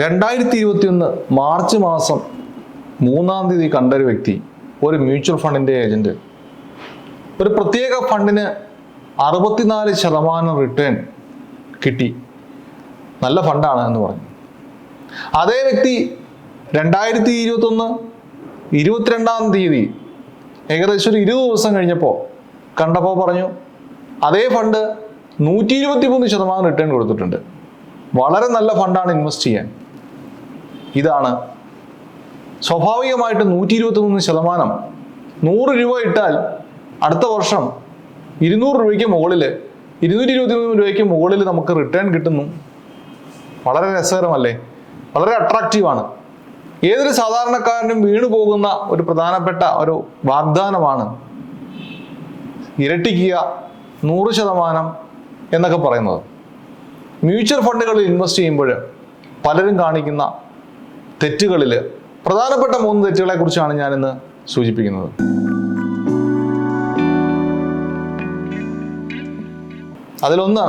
രണ്ടായിരത്തി ഇരുപത്തിയൊന്ന് മാർച്ച് മാസം മൂന്നാം തീയതി കണ്ടൊരു വ്യക്തി ഒരു മ്യൂച്വൽ ഫണ്ടിന്റെ ഏജന്റ് ഒരു പ്രത്യേക ഫണ്ടിന് അറുപത്തിനാല് ശതമാനം റിട്ടേൺ കിട്ടി. നല്ല ഫണ്ടാണ് എന്ന് പറഞ്ഞു. അതേ വ്യക്തി രണ്ടായിരത്തി ഇരുപത്തൊന്ന് ഇരുപത്തിരണ്ടാം തീയതി ഏകദേശം ഒരു ഇരുപത് ദിവസം കഴിഞ്ഞപ്പോൾ കണ്ടപ്പോൾ പറഞ്ഞു അതേ ഫണ്ട് നൂറ്റി ഇരുപത്തി മൂന്ന് ശതമാനം റിട്ടേൺ കൊടുത്തിട്ടുണ്ട്. വളരെ നല്ല ഫണ്ടാണ് ഇൻവെസ്റ്റ് ചെയ്യാൻ. ഇതാണ്. സ്വാഭാവികമായിട്ട് നൂറ്റി ഇരുപത്തി മൂന്ന് ശതമാനം. നൂറ് രൂപ ഇട്ടാൽ അടുത്ത വർഷം ഇരുന്നൂറ് രൂപയ്ക്ക് മുകളിൽ ഇരുന്നൂറ്റി ഇരുപത്തി മൂന്ന് രൂപയ്ക്ക് മുകളിൽ നമുക്ക് റിട്ടേൺ കിട്ടുന്നു. വളരെ രസകരമല്ലേ? വളരെ അട്രാക്റ്റീവാണ് ഏതൊരു സാധാരണക്കാരനും വീണു പോകുന്ന ഒരു പ്രധാനപ്പെട്ട ഒരു വാഗ്ദാനമാണ് ഇരട്ടിക്കുക നൂറ് ശതമാനം എന്നൊക്കെ പറയുന്നത്. മ്യൂച്വൽ ഫണ്ടുകളിൽ ഇൻവെസ്റ്റ് ചെയ്യുമ്പോൾ പലരും കാണിക്കുന്ന തെറ്റുകളിൽ പ്രധാനപ്പെട്ട മൂന്ന് തെറ്റുകളെ കുറിച്ചാണ് ഞാനിന്ന് സൂചിപ്പിക്കുന്നത്. അതിലൊന്ന്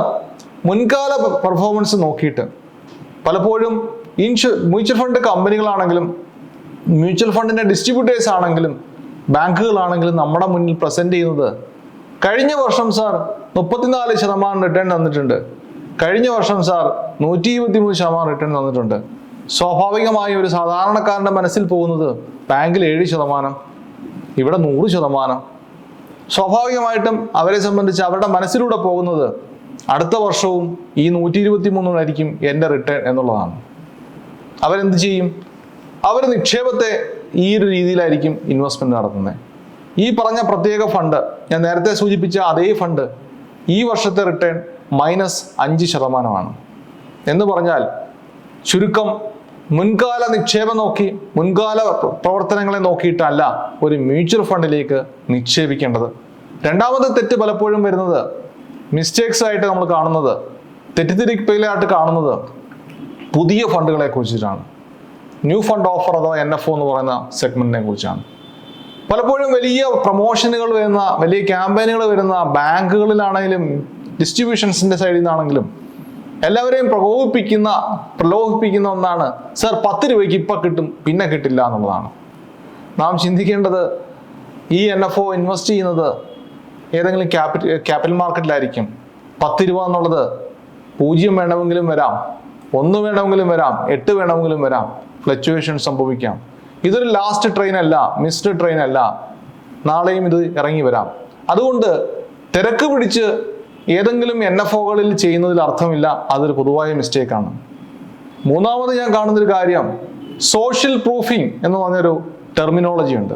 മുൻകാല പെർഫോമൻസ് നോക്കിയിട്ട് പലപ്പോഴും ഇൻഷു മ്യൂച്വൽ ഫണ്ട് കമ്പനികളാണെങ്കിലും മ്യൂച്വൽ ഫണ്ടിന്റെ ഡിസ്ട്രിബ്യൂട്ടേഴ്സ് ആണെങ്കിലും ബാങ്കുകളാണെങ്കിലും നമ്മുടെ മുന്നിൽ പ്രസന്റ് ചെയ്യുന്നത് കഴിഞ്ഞ വർഷം സാർ മുപ്പത്തിനാല് ശതമാനം റിട്ടേൺ തന്നിട്ടുണ്ട്. കഴിഞ്ഞ വർഷം സാർ നൂറ്റി ഇരുപത്തി മൂന്ന് ശതമാനം റിട്ടേൺ തന്നിട്ടുണ്ട്. സ്വാഭാവികമായി ഒരു സാധാരണക്കാരന്റെ മനസ്സിൽ പോകുന്നത് ബാങ്കിൽ ഏഴ് ശതമാനം ഇവിടെ നൂറ് ശതമാനം. സ്വാഭാവികമായിട്ടും അവരെ സംബന്ധിച്ച് അവരുടെ മനസ്സിലൂടെ പോകുന്നത് അടുത്ത വർഷവും ഈ നൂറ്റി ഇരുപത്തി മൂന്നായിരിക്കും എന്റെ റിട്ടേൺ എന്നുള്ളതാണ്. അവരെന്ത് ചെയ്യും? അവർ നിക്ഷേപത്തെ ഈ ഒരു രീതിയിലായിരിക്കും ഇൻവെസ്റ്റ്മെന്റ് നടത്തുന്നത് ഈ പറഞ്ഞ പ്രത്യേക ഫണ്ട് ഞാൻ നേരത്തെ സൂചിപ്പിച്ച അതേ ഫണ്ട് ഈ വർഷത്തെ റിട്ടേൺ മൈനസ് അഞ്ച് ശതമാനമാണ്. എന്ന് പറഞ്ഞാൽ ചുരുക്കം മുൻകാല നിക്ഷേപം നോക്കി മുൻകാല പ്രവർത്തനങ്ങളെ നോക്കിയിട്ടല്ല ഒരു മ്യൂച്വൽ ഫണ്ടിലേക്ക് നിക്ഷേപിക്കേണ്ടത്. രണ്ടാമത് തെറ്റ് പലപ്പോഴും വരുന്നത് മിസ്റ്റേക്സ് ആയിട്ട് നമ്മൾ കാണുന്നത് തെറ്റിദ്ധരിപ്പിലായിട്ട് കാണുന്നത് പുതിയ ഫണ്ടുകളെ കുറിച്ചിട്ടാണ്. ന്യൂ ഫണ്ട് ഓഫർ അഥവാ എൻ എഫ് ഒ എന്ന് പറയുന്ന സെഗ്മെന്റിനെ കുറിച്ചാണ്. പലപ്പോഴും വലിയ പ്രൊമോഷനുകൾ വരുന്ന വലിയ ക്യാമ്പയിനുകൾ വരുന്ന ബാങ്കുകളിലാണെങ്കിലും ഡിസ്ട്രിബ്യൂഷൻസിന്റെ സൈഡിൽ നിന്നാണെങ്കിലും എല്ലാവരെയും പ്രകോപിപ്പിക്കുന്ന പ്രലോഭിപ്പിക്കുന്ന ഒന്നാണ്. സർ പത്ത് രൂപയ്ക്ക് ഇപ്പം കിട്ടും പിന്നെ കിട്ടില്ല എന്നുള്ളതാണ്. നാം ചിന്തിക്കേണ്ടത് ഈ എൻ എഫ് ഒ ഇൻവെസ്റ്റ് ചെയ്യുന്നത് ഏതെങ്കിലും ക്യാപിറ്റൽ ക്യാപിറ്റൽ മാർക്കറ്റിലായിരിക്കും. പത്ത് രൂപ എന്നുള്ളത് പൂജ്യം വേണമെങ്കിലും വരാം ഒന്ന് വേണമെങ്കിലും വരാം എട്ട് വേണമെങ്കിലും വരാം. ഫ്ലക്ച്വേഷൻ സംഭവിക്കാം. ഇതൊരു ലാസ്റ്റ് ട്രെയിൻ അല്ല മിസ്ഡ് ട്രെയിൻ അല്ല. നാളെയും ഇത് ഇറങ്ങി വരാം. അതുകൊണ്ട് തിരക്ക് പിടിച്ച് ഏതെങ്കിലും എൻ എഫ് ഒകളിൽ ചെയ്യുന്നതിൽ അർത്ഥമില്ല അതൊരു പൊതുവായ മിസ്റ്റേക്കാണ് മൂന്നാമത് ഞാൻ കാണുന്നൊരു കാര്യം സോഷ്യൽ പ്രൂഫിംഗ് എന്ന് പറഞ്ഞൊരു ടെർമിനോളജി ഉണ്ട്.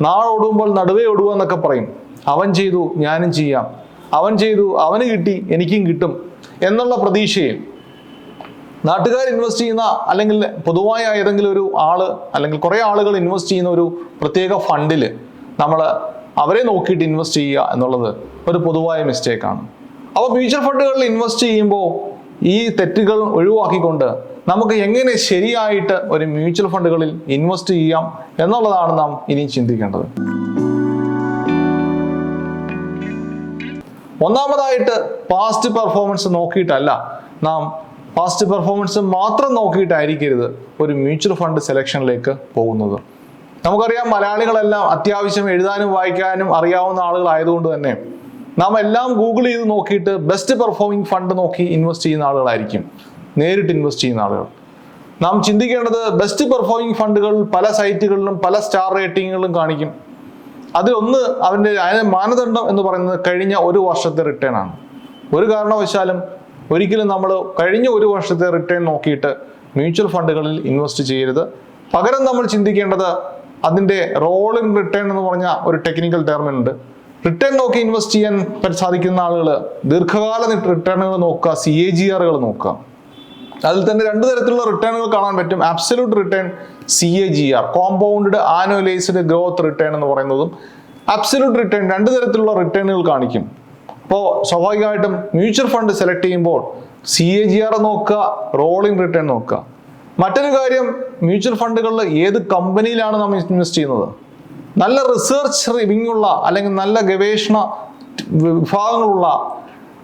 നാളെ ഓടുമ്പോൾ നടുവേ ഓടുക എന്നൊക്കെ പറയും. അവൻ ചെയ്തു ഞാനും ചെയ്യാം. അവൻ ചെയ്തു അവന് കിട്ടി എനിക്കും കിട്ടും എന്നുള്ള പ്രതീക്ഷയിൽ നാട്ടുകാർ ഇൻവെസ്റ്റ് ചെയ്യുന്ന അല്ലെങ്കിൽ പൊതുവായ ഏതെങ്കിലും ഒരു ആൾ അല്ലെങ്കിൽ കുറേ ആളുകൾ ഇൻവെസ്റ്റ് ചെയ്യുന്ന ഒരു പ്രത്യേക ഫണ്ടിൽ നമ്മൾ അവരെ നോക്കിയിട്ട് ഇൻവെസ്റ്റ് ചെയ്യുക എന്നുള്ളത് ഒരു പൊതുവായ മിസ്റ്റേക്കാണ് അപ്പോൾ മ്യൂച്വൽ ഫണ്ടുകളിൽ ഇൻവെസ്റ്റ് ചെയ്യുമ്പോൾ ഈ തെറ്റുകൾ ഒഴിവാക്കിക്കൊണ്ട് നമുക്ക് എങ്ങനെ ശരിയായിട്ട് ഒരു മ്യൂച്വൽ ഫണ്ടുകളിൽ ഇൻവെസ്റ്റ് ചെയ്യാം എന്നുള്ളതാണ് നാം ഇനി ചിന്തിക്കേണ്ടത്. ഒന്നാമതായിട്ട് പാസ്റ്റ് പെർഫോമൻസ് നോക്കിയിട്ടല്ല നാം പാസ്റ്റ് പെർഫോമൻസ് മാത്രം നോക്കിയിട്ടായിരിക്കരുത് ഒരു മ്യൂച്വൽ ഫണ്ട് സെലക്ഷനിലേക്ക് പോകുന്നത്. നമുക്കറിയാം മലയാളികളെല്ലാം അത്യാവശ്യം എഴുതാനും വായിക്കാനും അറിയാവുന്ന ആളുകളായതുകൊണ്ട് തന്നെ നാം എല്ലാം ഗൂഗിൾ ചെയ്ത് നോക്കിയിട്ട് ബെസ്റ്റ് പെർഫോമിംഗ് ഫണ്ട് നോക്കി ഇൻവെസ്റ്റ് ചെയ്യുന്ന ആളുകളായിരിക്കും. നേരിട്ട് ഇൻവെസ്റ്റ് ചെയ്യുന്ന ആളുകൾ. നാം ചിന്തിക്കേണ്ടത് ബെസ്റ്റ് പെർഫോമിംഗ് ഫണ്ടുകൾ പല സൈറ്റുകളിലും പല സ്റ്റാർ റേറ്റിങ്ങുകളിലും കാണിക്കും. അതിലൊന്ന് അവന്റെ അതിന് മാനദണ്ഡം എന്ന് പറയുന്നത് കഴിഞ്ഞ ഒരു വർഷത്തെ റിട്ടേൺ ആണ്. ഒരു കാരണവശാലും ഒരിക്കലും നമ്മൾ കഴിഞ്ഞ ഒരു വർഷത്തെ റിട്ടേൺ നോക്കിയിട്ട് മ്യൂച്വൽ ഫണ്ടുകളിൽ ഇൻവെസ്റ്റ് ചെയ്യരുത്. പകരം നമ്മൾ ചിന്തിക്കേണ്ടത് അതിന്റെ റോളിംഗ് റിട്ടേൺ എന്ന് പറഞ്ഞ ഒരു ടെക്നിക്കൽ ടേം ഉണ്ട്. റിട്ടേൺ നോക്കി ഇൻവെസ്റ്റ് ചെയ്യാൻ സാധിക്കുന്ന ആളുകൾ ദീർഘകാല റിട്ടേണുകൾ നോക്കുക സി എ ജി ആറുകൾ നോക്കുക. അതിൽ തന്നെ രണ്ട് തരത്തിലുള്ള റിട്ടേണുകൾ കാണാൻ പറ്റും. Absolute return C A G R compounded annualised growth return എന്ന് പറയുന്നതും അബ്സല്യൂട്ട് റിട്ടേൺ രണ്ട് തരത്തിലുള്ള റിട്ടേണുകൾ കാണിക്കും. അപ്പോൾ സ്വാഭാവികമായിട്ടും മ്യൂച്വൽ ഫണ്ട് സെലക്ട് ചെയ്യുമ്പോൾ സി എ ജി ആർ നോക്കുക റോളിംഗ് റിട്ടേൺ നോക്കുക. മറ്റൊരു കാര്യം മ്യൂച്വൽ ഫണ്ടുകളിൽ ഏത് കമ്പനിയിലാണ് നമ്മൾ ഇൻവെസ്റ്റ് ചെയ്യുന്നത്? നല്ല റിസർച്ച് വിങ്ങുള്ള അല്ലെങ്കിൽ നല്ല ഗവേഷണ വിഭാഗങ്ങളുള്ള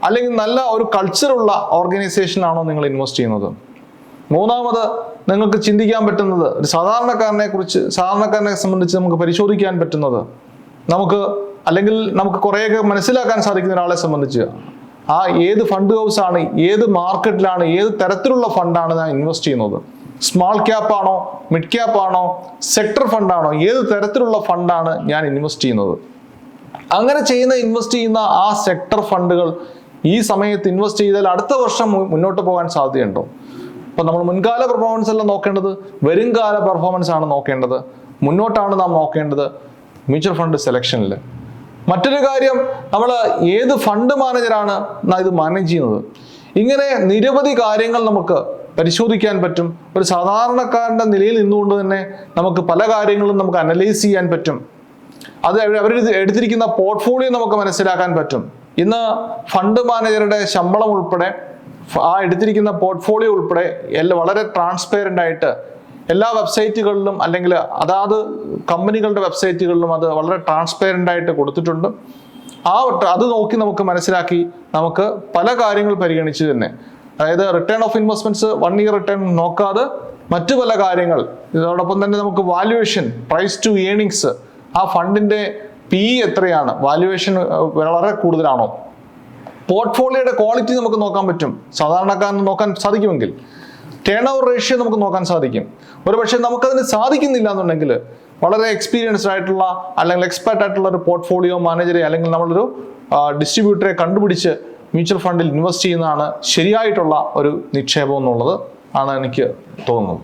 അല്ലെങ്കിൽ നല്ല ഒരു കൾച്ചറുള്ള ഓർഗനൈസേഷനാണോ നിങ്ങൾ ഇൻവെസ്റ്റ് ചെയ്യുന്നത്? മൂന്നാമത് നിങ്ങൾക്ക് ചിന്തിക്കാൻ പറ്റുന്നത് ഒരു സാധാരണക്കാരനെ കുറിച്ച് സാധാരണക്കാരനെ സംബന്ധിച്ച് നമുക്ക് പരിശോധിക്കാൻ പറ്റുന്നത് നമുക്ക് അല്ലെങ്കിൽ നമുക്ക് കുറേയൊക്കെ മനസ്സിലാക്കാൻ സാധിക്കുന്ന ഒരാളെ സംബന്ധിച്ച്. ആ ഏത് ഫണ്ട് ഹൗസ് ആണ് ഏത് മാർക്കറ്റിലാണ് ഏത് തരത്തിലുള്ള ഫണ്ടാണ് ഞാൻ ഇൻവെസ്റ്റ് ചെയ്യുന്നത്? സ്മാൾ ക്യാപ്പ് ആണോ മിഡ് ക്യാപ്പ് ആണോ സെക്ടർ ഫണ്ടാണോ ഏത് തരത്തിലുള്ള ഫണ്ടാണ് ഞാൻ ഇൻവെസ്റ്റ് ചെയ്യുന്നത്? അങ്ങനെ ചെയ്യുന്ന ഇൻവെസ്റ്റ് ചെയ്യുന്ന ആ സെക്ടർ ഫണ്ടുകൾ ഈ സമയത്ത് ഇൻവെസ്റ്റ് ചെയ്താൽ അടുത്ത വർഷം മുന്നോട്ട് പോകാൻ സാധ്യതയുണ്ടോ? അപ്പം നമ്മൾ മുൻകാല പെർഫോമൻസ് അല്ല നോക്കേണ്ടത് വരുംകാല പെർഫോമൻസ് ആണ് നോക്കേണ്ടത്. മുന്നോട്ടാണ് നാം നോക്കേണ്ടത് മ്യൂച്വൽ ഫണ്ട് സെലക്ഷനിൽ മറ്റൊരു കാര്യം നമ്മൾ ഏത് ഫണ്ട് മാനേജറാണ് ഇത് മാനേജ് ചെയ്യുന്നത്? ഇങ്ങനെ നിരവധി കാര്യങ്ങൾ നമുക്ക് പരിശോധിക്കാൻ പറ്റും. ഒരു സാധാരണക്കാരന്റെ നിലയിൽ നിന്നുകൊണ്ട് തന്നെ നമുക്ക് പല കാര്യങ്ങളും നമുക്ക് അനലൈസ് ചെയ്യാൻ പറ്റും. അത് അവർ എടുത്തിരിക്കുന്ന പോർട്ട്ഫോളിയോ നമുക്ക് മനസ്സിലാക്കാൻ പറ്റും. ഇന്ന് ഫണ്ട് മാനേജറുടെ ശമ്പളം ഉൾപ്പെടെ ആ എടുത്തിരിക്കുന്ന പോർട്ട്ഫോളിയോ ഉൾപ്പെടെ എല്ലാം വളരെ ട്രാൻസ്പെയറന്റ് ആയിട്ട് എല്ലാ വെബ്സൈറ്റുകളിലും അല്ലെങ്കിൽ അതാത് കമ്പനികളുടെ വെബ്സൈറ്റുകളിലും അത് വളരെ ട്രാൻസ്പെയറന്റ് ആയിട്ട് കൊടുത്തിട്ടുണ്ട്. ആ അത് നോക്കി നമുക്ക് മനസ്സിലാക്കി നമുക്ക് പല കാര്യങ്ങൾ പരിഗണിച്ച് തന്നെ. അതായത് return of investments one year return നോക്കാതെ മറ്റു പല കാര്യങ്ങൾ. ഇതോടൊപ്പം തന്നെ നമുക്ക് വാല്യുവേഷൻ പ്രൈസ് ടു ഏണിങ്സ് ആ ഫണ്ടിന്റെ പി എത്രയാണ്? വാല്യുവേഷൻ വളരെ കൂടുതലാണോ? പോർട്ട്ഫോളിയോയുടെ ക്വാളിറ്റി നമുക്ക് നോക്കാൻ പറ്റും. സാധാരണക്കാരന് നോക്കാൻ സാധിക്കുമെങ്കിൽ. ടേൺ ഓവർ റേഷ്യോ നമുക്ക് നോക്കാൻ സാധിക്കും. ഒരു പക്ഷേ നമുക്കതിന് സാധിക്കുന്നില്ല എന്നുണ്ടെങ്കിൽ വളരെ എക്സ്പീരിയൻസ്ഡ് ആയിട്ടുള്ള അല്ലെങ്കിൽ എക്സ്പെർട്ട് ആയിട്ടുള്ള ഒരു പോർട്ട്ഫോളിയോ മാനേജറെ അല്ലെങ്കിൽ നമ്മളൊരു ഡിസ്ട്രിബ്യൂട്ടറെ കണ്ടുപിടിച്ച് മ്യൂച്വൽ ഫണ്ടിൽ ഇൻവെസ്റ്റ് ചെയ്യുന്നതാണ് ശരിയായിട്ടുള്ള ഒരു നിക്ഷേപം എന്നുള്ളത് ആണ് എനിക്ക് തോന്നുന്നത്.